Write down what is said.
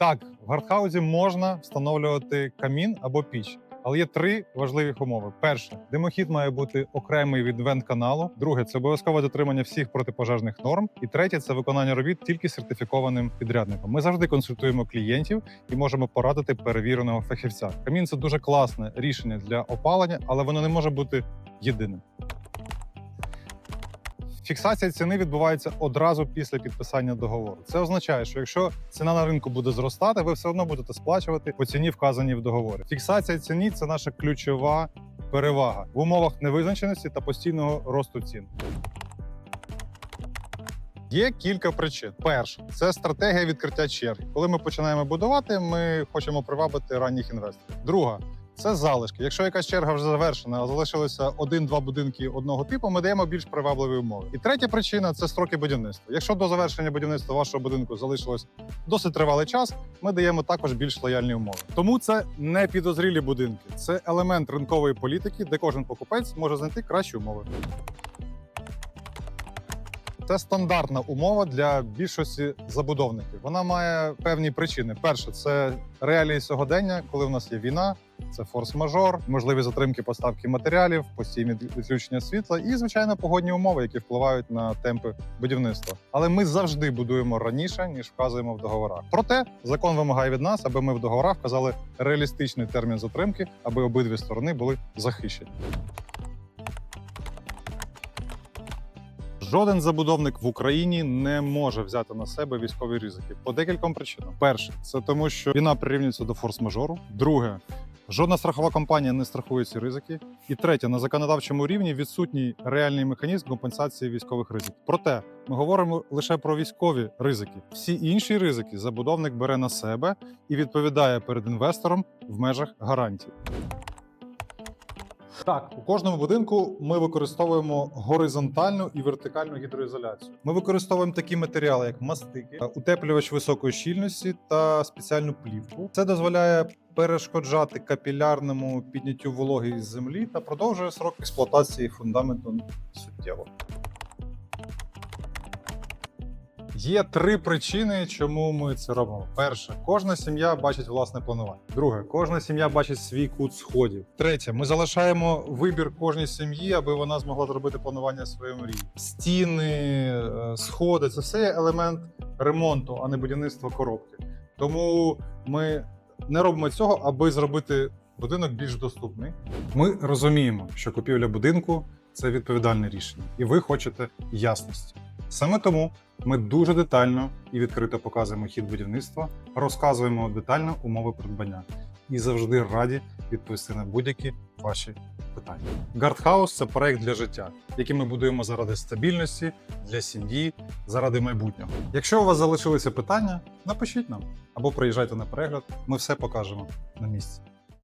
Так, в гардхаузі можна встановлювати камін або піч. Але є три важливі умови: перше, димохід має бути окремий від вент-каналу. Друге, це обов'язкове дотримання всіх протипожежних норм. І третє це виконання робіт тільки сертифікованим підрядником. Ми завжди консультуємо клієнтів і можемо порадити перевіреного фахівця. Камін це дуже класне рішення для опалення, але воно не може бути єдиним. Фіксація ціни відбувається одразу після підписання договору. Це означає, що якщо ціна на ринку буде зростати, ви все одно будете сплачувати по ціні, вказаній в договорі. Фіксація ціні це наша ключова перевага в умовах невизначеності та постійного росту цін. Є кілька причин. Перше, це стратегія відкриття черги. Коли ми починаємо будувати, ми хочемо привабити ранніх інвесторів. Друга це залишки. Якщо якась черга вже завершена, а залишилося один-два будинки одного типу, ми даємо більш привабливі умови. І третя причина це строки будівництва. Якщо до завершення будівництва вашого будинку залишилось досить тривалий час, ми даємо також більш лояльні умови. Тому це не підозрілі будинки, це елемент ринкової політики, де кожен покупець може знайти кращі умови. Це стандартна умова для більшості забудовників. Вона має певні причини. Перше, це реалії сьогодення, коли в нас є війна, це форс-мажор, можливі затримки поставки матеріалів, постійні відключення світла і звичайно погодні умови, які впливають на темпи будівництва. Але ми завжди будуємо раніше ніж вказуємо в договорах. Проте закон вимагає від нас, аби ми в договорах вказали реалістичний термін затримки, аби обидві сторони були захищені. Жоден забудовник в Україні не може взяти на себе військові ризики по декільком причинам. Перше, це тому, що війна прирівнюється до форс-мажору. Друге, жодна страхова компанія не страхує ці ризики. І третє, на законодавчому рівні відсутній реальний механізм компенсації військових ризиків. Проте ми говоримо лише про військові ризики. Всі інші ризики забудовник бере на себе і відповідає перед інвестором в межах гарантій. Так, у кожному будинку ми використовуємо горизонтальну і вертикальну гідроізоляцію. Ми використовуємо такі матеріали, як мастики, утеплювач високої щільності та спеціальну плівку. Це дозволяє перешкоджати капілярному підняттю вологи із землі та продовжує срок експлуатації фундаменту суттєво. Є три причини, чому ми це робимо. Перше, кожна сім'я бачить власне планування. Друге, кожна сім'я бачить свій кут сходів. Третє, ми залишаємо вибір кожній сім'ї, аби вона змогла зробити планування своєї мрії. Стіни, е, сходи це все елемент ремонту, а не будівництва коробки. Тому ми не робимо цього, аби зробити будинок більш доступний. Ми розуміємо, що купівля будинку це відповідальне рішення, і ви хочете ясності. Саме тому ми дуже детально і відкрито показуємо хід будівництва, розказуємо детально умови придбання і завжди раді відповісти на будь-які ваші питання. Гардхаус це проект для життя, який ми будуємо заради стабільності, для сім'ї, заради майбутнього. Якщо у вас залишилися питання, напишіть нам або приїжджайте на перегляд. Ми все покажемо на місці.